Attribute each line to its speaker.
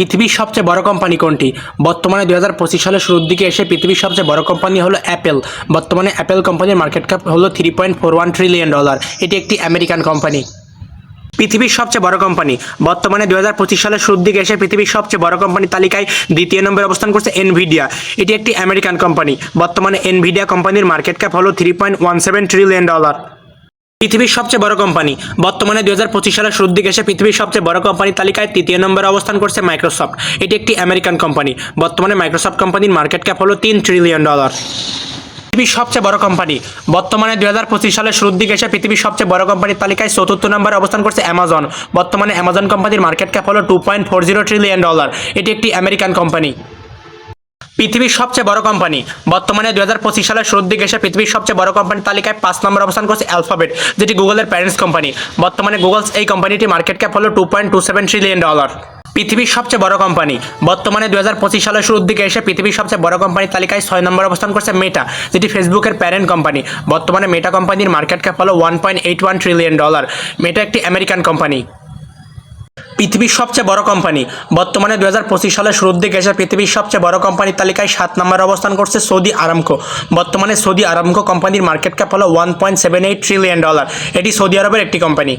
Speaker 1: পৃথিবীর সবচেয়ে বড় কোম্পানি কোনটি? বর্তমানে দুই হাজার পঁচিশ সালের শুরুর দিকে এসে পৃথিবীর সবচেয়ে বড় কোম্পানি হলো অ্যাপেল। বর্তমানে অ্যাপেল কোম্পানির মার্কেট ক্যাপ হলো three point four one trillion dollar এটি একটি আমেরিকান কোম্পানি। পৃথিবীর সবচেয়ে বড় কোম্পানি। বর্তমানে দু হাজার পঁচিশ সালের শুরুর দিকে এসে পৃথিবীর সবচেয়ে বড় কোম্পানির তালিকায় দ্বিতীয় নম্বরে অবস্থান করছে এনভিডিয়া এটি একটি আমেরিকান কোম্পানি। বর্তমানে এনভিডিয়া কোম্পানির মার্কেট ক্যাপ হলো three point one seven trillion dollar পৃথিবীর সবচেয়ে বড় কোম্পানি। বর্তমানে দুই হাজার পঁচিশ সালের শুরুর দিকে এসে পৃথিবীর সবচেয়ে বড় কোম্পানির তালিকায় তৃতীয় নম্বরে অবস্থান করছে মাইক্রোসফট। এটি একটি আমেরিকান কোম্পানি। বর্তমানে মাইক্রোসফট কোম্পানির মার্কেট ক্যাপ হলো তিন ট্রিলিয়ন ডলার। পৃথিবীর সবচেয়ে বড় কোম্পানি। বর্তমানে দুই হাজার পঁচিশ সালের শুরুর দিকে এসে পৃথিবীর সবচেয়ে বড় কোম্পানির তালিকায় চতুর্থ নম্বরে অবস্থান করছে অ্যামাজন। বর্তমানে অ্যামাজন কোম্পানির মার্কেট ক্যাপ হলো two point four zero trillion dollar. এটি একটি আমেরিকান কোম্পানি। পৃথিবীর সবচেয়ে বড় কোম্পানি। বর্তমানে দু হাজার পঁচিশ সালের শুরুর দিকে এসে পৃথিবীর সবচেয়ে বড় কোম্পানির তালিকায় পাঁচ নম্বর অবস্থান করছে অ্যালফাবেট যেটি গুগলের প্যারেন্টস কোম্পানি বর্তমানে গুগলস এই কোম্পানিটি মার্কেট ক্যাপ হলো two point two seven trillion dollar পৃথিবীর সবচেয়ে বড় কোম্পানি। বর্তমানে দু হাজার পঁচিশ সালের শুরুর দিকে এসে পৃথিবীর সবচেয়ে বড় কোম্পানির তালিকায় ছয় নম্বর অবস্থান করছে মেটা যেটি ফেসবুকের প্যারেন্ট কোম্পানি বর্তমানে মেটা কোম্পানির মার্কেট ক্যাপ হলো one point eight one trillion dollar Meta একটি আমেরিকান কোম্পানি পৃথিবীর সবচেয়ে বড় কোম্পানি। বর্তমানে দু হাজার পঁচিশ সালের শুরুর দিকে এসে পৃথিবীর সবচেয়ে বড় কোম্পানির তালিকায় সাত নম্বরে অবস্থান করছে সৌদি আরামকো। বর্তমানে সৌদি আরামকো কোম্পানির মার্কেট ক্যাপ হলো one point seven eight trillion dollar এটি সৌদি আরবের একটি কোম্পানি।